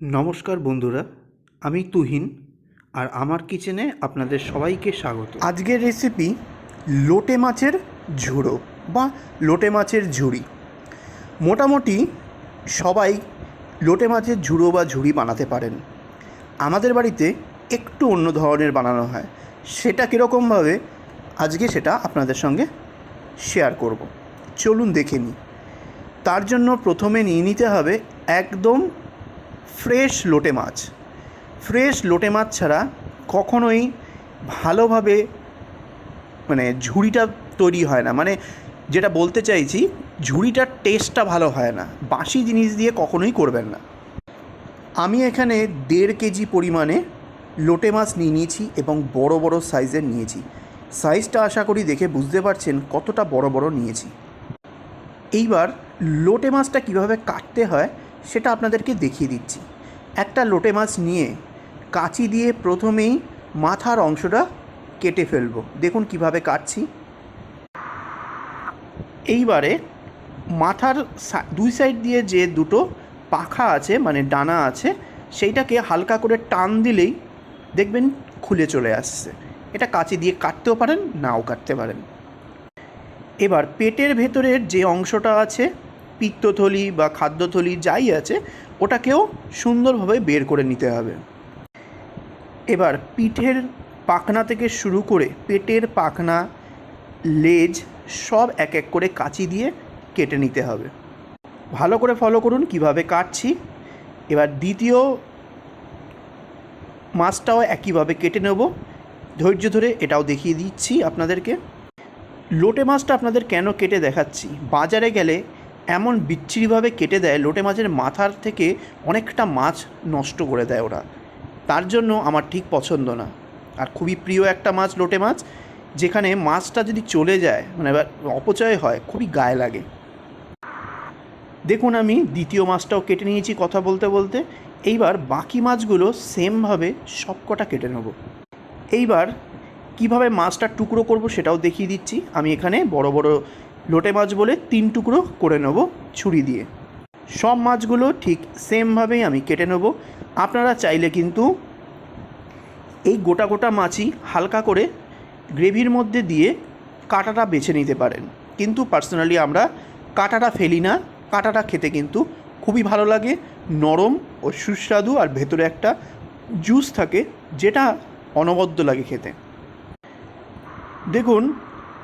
নমস্কার বন্ধুরা, আমি তুহিন আর আমার কিচেনে আপনাদের সবাইকে স্বাগত। আজকের রেসিপি লোটে মাছের ঝুড়ো বা লোটে মাছের ঝুড়ি। মোটামুটি সবাই লোটে মাছের ঝুড়ো বা ঝুড়ি বানাতে পারেন। আমাদের বাড়িতে একটু অন্য ধরনের বানানো হয়। সেটা কীরকমভাবে, আজকে সেটা আপনাদের সঙ্গে শেয়ার করব। চলুন দেখে নিই। তার জন্য প্রথমে নিয়ে নিতে হবে একদম ফ্রেশ লোটে মাছ। ফ্রেশ লোটে মাছ ছাড়া কখনোই ভালোভাবে মানে ঝুড়িটা তৈরি হয় না। মানে যেটা বলতে চাইছি, ঝুড়িটার টেস্টটা ভালো হয় না। বাসি জিনিস দিয়ে কখনোই করবেন না। আমি এখানে দেড় কেজি পরিমাণে লোটে মাছ নিয়ে নিয়েছি এবং বড় বড় সাইজের নিয়েছি। সাইজটা আশা করি দেখে বুঝতে পারছেন কতটা বড় বড় নিয়েছি। এইবার লোটে মাছটা কীভাবে কাটতে হয় সেটা আপনাদেরকে দেখিয়ে দিচ্ছি। একটা লোটে মাছ নিয়ে কাঁচি দিয়ে প্রথমেই মাথার অংশটা কেটে ফেলব। দেখুন কীভাবে কাটছি। এইবারে মাথার দুই সাইড দিয়ে যে দুটো পাখা আছে মানে ডানা আছে, সেইটাকে হালকা করে টান দিলেই দেখবেন খুলে চলে আসছে। এটা কাঁচি দিয়ে কাটতেও পারেন, নাও কাটতে পারেন। এবার পেটের ভেতরের যে অংশটা আছে পিত্তথলি বা খাদ্যথলি যাই আছে, ওটাকেও সুন্দরভাবে বের করে নিতে হবে। এবার পিঠের পাখনা থেকে শুরু করে পেটের পাখনা, লেজ সব এক এক করে কাঁচি দিয়ে কেটে নিতে হবে। ভালো করে ফলো করুন কীভাবে কাটছি। এবার দ্বিতীয় মাছটাও একইভাবে কেটে নেব। ধৈর্য ধরে এটাও দেখিয়ে দিচ্ছি আপনাদেরকে। লোটে মাছটা আপনাদের কেন কেটে দেখাচ্ছি? বাজারে গেলে এমন বিচ্ছিরিভাবে কেটে দেয় লোটে মাছের মাথার থেকে অনেকটা মাছ নষ্ট করে দেয় ওরা। তার জন্য আমার ঠিক পছন্দ না। আর খুবই প্রিয় একটা মাছ লোটে মাছ, যেখানে মাছটা যদি চলে যায় মানে অপচয় হয়, খুবই গায়ে লাগে। দেখুন আমি দ্বিতীয় মাছটাও কেটে নিয়েছি কথা বলতে বলতে। এইবার বাকি মাছগুলো সেমভাবে সবকটা কেটে নেব। এইবার কীভাবে মাছটা টুকরো করব সেটাও দেখিয়ে দিচ্ছি। আমি এখানে বড় বড় লোটে মাছ বলে তিন টুকরো করে নেব ছুরি দিয়ে। সব মাছগুলো ঠিক সেমভাবেই আমি কেটে নেব। আপনারা চাইলে কিন্তু এই গোটা গোটা মাছই হালকা করে গ্রেভির মধ্যে দিয়ে কাঁটাটা বেছে নিতে পারেন। কিন্তু পার্সোনালি আমরা কাঁটাটা ফেলি না। কাঁটাটা খেতে কিন্তু খুবই ভালো লাগে। নরম ও সুস্বাদু আর ভেতরে একটা জুস থাকে যেটা অনবদ্য লাগে খেতে। দেখুন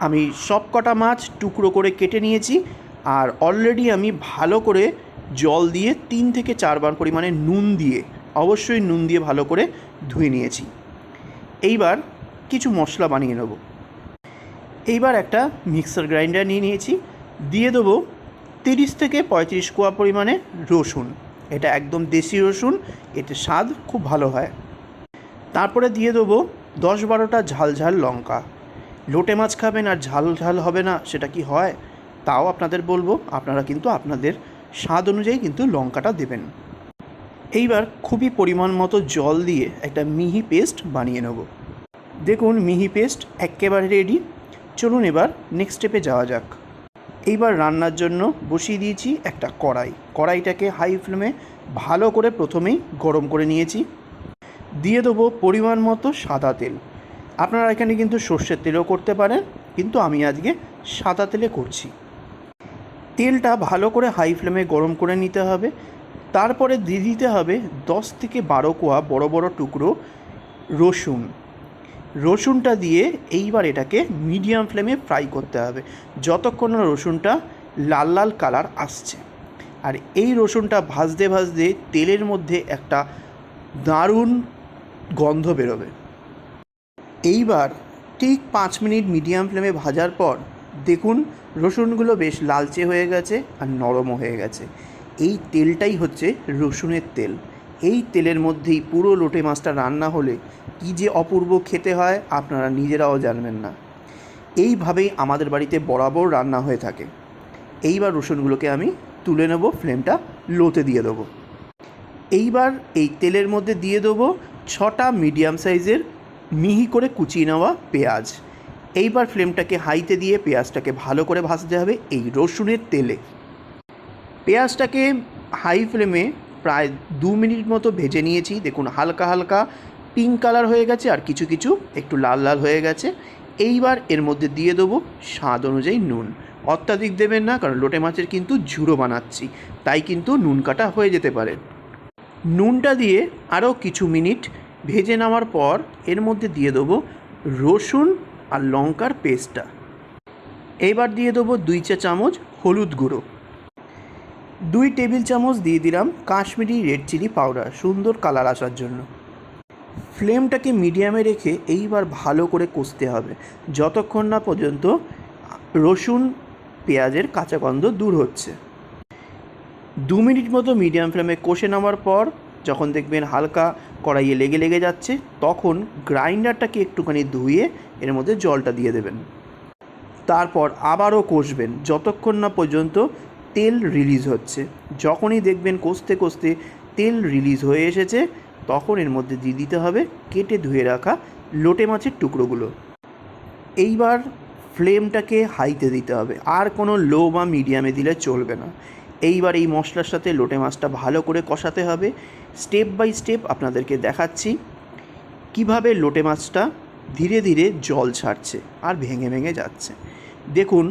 আমি সব কটা মাছ টুকরো করে কেটে নিয়েছি আর অলরেডি আমি ভালো করে জল দিয়ে তিন থেকে চারবার পরিমাণে নুন দিয়ে, অবশ্যই নুন দিয়ে ভালো করে ধুয়ে নিয়েছি। এইবার কিছু মশলা বানিয়ে নেব। এইবার একটা মিক্সার গ্রাইন্ডার নিয়ে নিয়েছি। দিয়ে দেবো তিরিশ থেকে পঁয়ত্রিশ কোয়া পরিমাণে রসুন। এটা একদম দেশি রসুন এতে স্বাদ খুব ভালো হয়। তারপরে দিয়ে দেবো দশ বারোটা ঝাল ঝাল লঙ্কা। লোটে মাছ খাবেন আর ঝাল ঝাল হবে না, সেটা কি হয়? তাও আপনাদের বলব, আপনারা কিন্তু আপনাদের স্বাদ অনুযায়ী কিন্তু লঙ্কাটা দেবেন। এইবার খুবই পরিমাণ মতো জল দিয়ে একটা মিহি পেস্ট বানিয়ে নেব। দেখুন, মিহি পেস্ট একেবারে রেডি চলুন এবার নেক্সট স্টেপে যাওয়া যাক। এইবার রান্নার জন্য বসিয়ে দিয়েছি একটা কড়াই। কড়াইটাকে হাই ফ্লেমে ভালো করে প্রথমেই গরম করে নিয়েছি। দিয়ে দেবো পরিমাণ মতো সাদা তেল। আপনারা এখানে কিন্তু সর্ষের তেলও করতে পারেন, কিন্তু আমি আজকে সাদা তেলে করছি। তেলটা ভালো করে হাই ফ্লেমে গরম করে নিতে হবে। তারপরে দিয়ে দিতে হবে দশ থেকে বারো কোয়া বড় বড় টুকরো রসুন। রসুনটা দিয়ে এইবার এটাকে মিডিয়াম ফ্লেমে ফ্রাই করতে হবে, যতক্ষণ রসুনটা লাল লাল কালার আসছে। আর এই রসুনটা ভাজতে ভাজতে তেলের মধ্যে একটা দারুণ গন্ধ বেরোবে। এইবার ঠিক পাঁচ মিনিট মিডিয়াম ফ্লেমে ভাজার পর দেখুন রসুনগুলো বেশ লালচে হয়ে গেছে আর নরমও হয়ে গেছে। এই তেলটাই হচ্ছে রসুনের তেল। এই তেলের মধ্যেই পুরো লোটে মাছটা রান্না হলে কী যে অপূর্ব খেতে হয় আপনারা নিজেরাও জানবেন না। এইভাবেই আমাদের বাড়িতে বরাবর রান্না হয়ে থাকে। এইবার রসুনগুলোকে আমি তুলে নেব, ফ্লেমটা লোতে দিয়ে দেবো। এইবার এই তেলের মধ্যে দিয়ে দেবো ছটা মিডিয়াম সাইজের মিহি করে কুচিয়ে নেওয়া পেঁয়াজ। এইবার ফ্লেমটাকে হাইতে দিয়ে পেঁয়াজটাকে ভালো করে ভাজতে হবে এই রসুনের তেলে। পেঁয়াজটাকে হাই ফ্লেমে প্রায় দু মিনিট মতো ভেজে নিয়েছি। দেখুন, হালকা হালকা পিঙ্ক কালার হয়ে গেছে আর কিছু কিছু একটু লাল লাল হয়ে গেছে। এইবার এর মধ্যে দিয়ে দেবো স্বাদ অনুযায়ী নুন। অত্যাধিক দেবেন না, কারণ লোটে মাছের কিন্তু ঝুড়ো বানাচ্ছি, তাই কিন্তু নুন কাটা হয়ে যেতে পারে। নুনটা দিয়ে আরও কিছু মিনিট ভেজে নেওয়ার পর এর মধ্যে দিয়ে দেবো রসুন আর লঙ্কার পেস্টটা। এবার দিয়ে দেবো দুই চা চামচ হলুদ গুঁড়ো। দুই টেবিল চামচ দিয়ে দিলাম কাশ্মীরি রেড চিলি পাউডার, সুন্দর কালার আসার জন্য। ফ্লেমটাকে মিডিয়ামে রেখে এইবার ভালো করে কষতে হবে। যতক্ষণ না পর্যন্ত রসুন পেঁয়াজের কাঁচা গন্ধ দূর হচ্ছে। দু মিনিট মতো মিডিয়াম ফ্লেমে কষে নেওয়ার পর যখন দেখবেন হালকা কড়াইয়ে লেগে লেগে যাচ্ছে, তখন গ্রাইন্ডারটাকে একটুখানি ধুয়ে এর মধ্যে জলটা দিয়ে দেবেন। তারপর আবারও কষবেন, যতক্ষণ না পর্যন্ত তেল রিলিজ হচ্ছে। যখনই দেখবেন কষতে কষতে তেল রিলিজ হয়ে এসেছে, তখন এর মধ্যে দিয়ে দিতে হবে কেটে ধুয়ে রাখা লোটে মাছের টুকরোগুলো। এইবার ফ্লেমটাকে হাইতে দিতে হবে, আর কোনো লো বা মিডিয়ামে দিলে চলবে না। এইবার এই মশলার সাথে লোটে মাছটা ভালো করে কষাতে হবে। স্টেপ বাই স্টেপ আপনাদেরকে দেখাচ্ছি। কীভাবে লোটে মাছটা ধীরে ধীরে জল ছাড়ছে আর ভেঙে ভেঙে যাচ্ছে। দেখুন,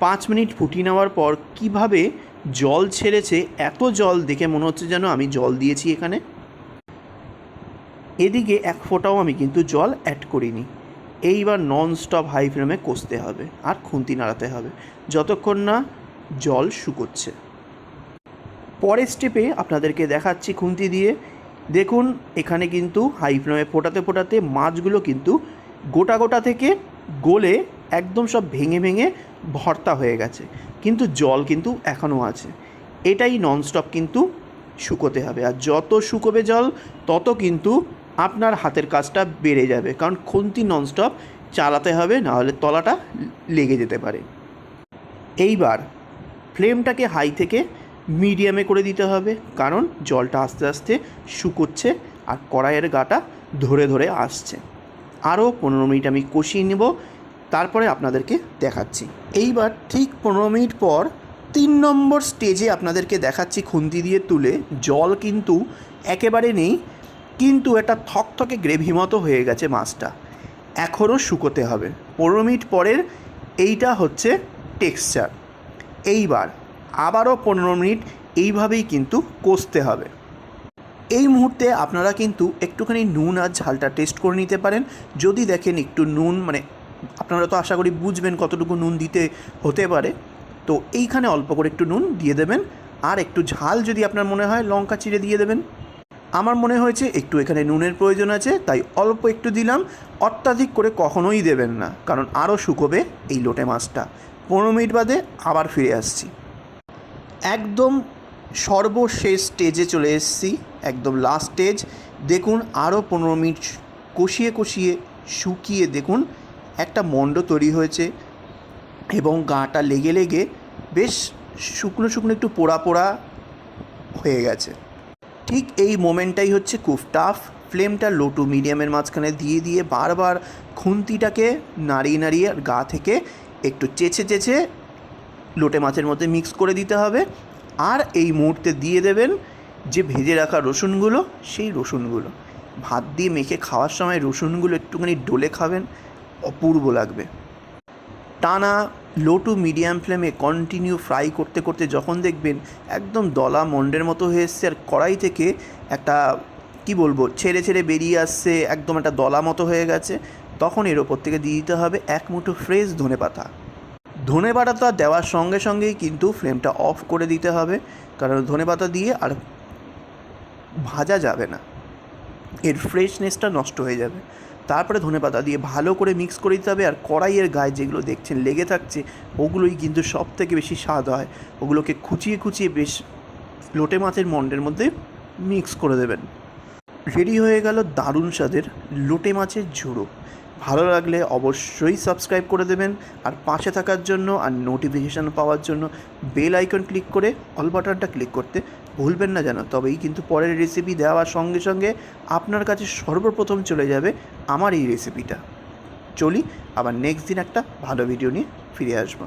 পাঁচ মিনিট ফুটিয়ে নেওয়ার পর কীভাবে জল ছেড়েছে, এত জল দেখে মনে হচ্ছে যেন আমি জল দিয়েছি এখানে। এদিকে এক ফোঁটাও আমি কিন্তু জল অ্যাড করিনি। এইবার নন স্টপ হাই ফ্লেমে কষতে হবে আর খুন্তি নাড়াতে হবে, যতক্ষণ না জল শুকোচ্ছে। পরের স্টেপে আপনাদেরকে দেখাচ্ছি খুন্তি দিয়ে। দেখুন, এখানে কিন্তু হাই ফ্লেমে ফোটাতে ফোটাতে মাছগুলো কিন্তু গোটা গোটা থেকে গলে একদম সব ভেঙে ভেঙে ভর্তা হয়ে গেছে। কিন্তু জল কিন্তু এখনও আছে। এটাই ননস্টপ কিন্তু শুকোতে হবে। আর যত শুকোবে জল, তত কিন্তু আপনার হাতের কাজটা বেড়ে যাবে। কারণ খুন্তি ননস্টপ চালাতে হবে, নাহলে তলাটা লেগে যেতে পারে। এইবার ফ্লেমটাকে হাই থেকে মিডিয়ামে করে দিতে হবে। কারণ জলটা আস্তে আস্তে শুকোচ্ছে আর কড়াইয়ের গাটা ধরে ধরে আসছে। আরও পনেরো মিনিট আমি কষিয়ে নেব। তারপরে আপনাদেরকে দেখাচ্ছি। এইবার ঠিক পনেরো মিনিট পর তিন নম্বর স্টেজে আপনাদেরকে দেখাচ্ছি খুন্তি দিয়ে তুলে। জল কিন্তু একেবারে নেই, কিন্তু এটা থকথকে গ্রেভি মতো হয়ে গেছে মাছটা। এখনও শুকোতে হবে। পনেরো মিনিট পরের এইটা হচ্ছে টেক্সচার। এইবার আবারও পনেরো মিনিট এইভাবেই কিন্তু কষতে হবে। এই মুহূর্তে আপনারা কিন্তু একটুখানি নুন আর ঝালটা টেস্ট করে নিতে পারেন। যদি দেখেন একটু নুন মানে আপনারা তো আশা করি বুঝবেন কতটুকু নুন দিতে হতে পারে। তো এইখানে অল্প করে একটু নুন দিয়ে দেবেন। আর একটু ঝাল যদি আপনার মনে হয় লঙ্কা চিড়ে দিয়ে দেবেন। আমার মনে হয়েছে একটু এখানে নুনের প্রয়োজন আছে, তাই অল্প একটু দিলাম। অত্যাধিক করে কখনোই দেবেন না, কারণ আরও শুকোবে এই লোটে মাছটা। পনেরো মিনিট বাদে আবার ফিরে আসছি। একদম সর্বশেষ স্টেজে চলে এসেছি, একদম লাস্ট স্টেজ দেখুন আরও পনেরো মিনিট কষিয়ে কষিয়ে শুকিয়ে দেখুন, একটা মণ্ড তৈরি হয়েছে এবং গাটা লেগে লেগে বেশ শুকনো শুকনো একটু পোড়া পোড়া হয়ে গেছে। ঠিক এই মোমেন্টটাই হচ্ছে খুব টাফ ফ্লেমটা লো টু মিডিয়ামের মাঝখানে দিয়ে দিয়ে বারবার খুন্তিটাকে নাড়িয়ে নাড়িয়ে গা থেকে একটু চেঁচে চেঁচে লোটে মাছের মধ্যে মিক্স করে দিতে হবে। আর এই মুহূর্তে দিয়ে দেবেন যে ভেজে রাখা রসুনগুলো, সেই রসুনগুলো। ভাত দিয়ে মেখে খাওয়ার সময় রসুনগুলো একটুখানি ডলে খাবেন, অপূর্ব লাগবে। টানা লো টু মিডিয়াম ফ্লেমে কন্টিনিউ ফ্রাই করতে করতে যখন দেখবেন একদম দলা মন্ডের মতো হয়ে এসছে আর কড়াই থেকে একটা, কি বলব, ছেড়ে ছেড়ে বেরিয়ে আসছে, একদম একটা দলা মতো হয়ে গেছে, তখন এর ওপর থেকে দিয়ে দিতে হবে এক মুঠো ফ্রেশ ধনে পাতা ধনে দেওয়ার সঙ্গে সঙ্গেই কিন্তু ফ্লেমটা অফ করে দিতে হবে, কারণ ধনে পাতা দিয়ে আর ভাজা যাবে না। এর ফ্রেশনেসটা নষ্ট হয়ে যাবে। তারপরে ধনেপাতা দিয়ে ভালো করে মিক্স করে দিতে হবে, আর কড়াইয়ের গায়ে যেগুলো দেখছেন লেগে থাকছে, ওগুলোই কিন্তু সব থেকে বেশি স্বাদ হয়। ওগুলোকে খুচিয়ে খুচিয়ে বেশ লোটে মাছের মন্ডের মধ্যে মিক্স করে দেবেন। রেডি হয়ে গেল দারুণ স্বাদের লোটে মাছের ঝুড়ো। ভালো লাগলে অবশ্যই সাবস্ক্রাইব করে দেবেন আর পাশে থাকার জন্য আর নোটিফিকেশান পাওয়ার জন্য বেল আইকন ক্লিক করে অল বাটনটা ক্লিক করতে ভুলবেন না যেন। তবেই কিন্তু পরের রেসিপি দেওয়ার সঙ্গে সঙ্গে আপনার কাছে সর্বপ্রথম চলে যাবে আমার এই রেসিপিটা চলি, আবার নেক্সট দিন একটা ভালো ভিডিও নিয়ে ফিরে আসব।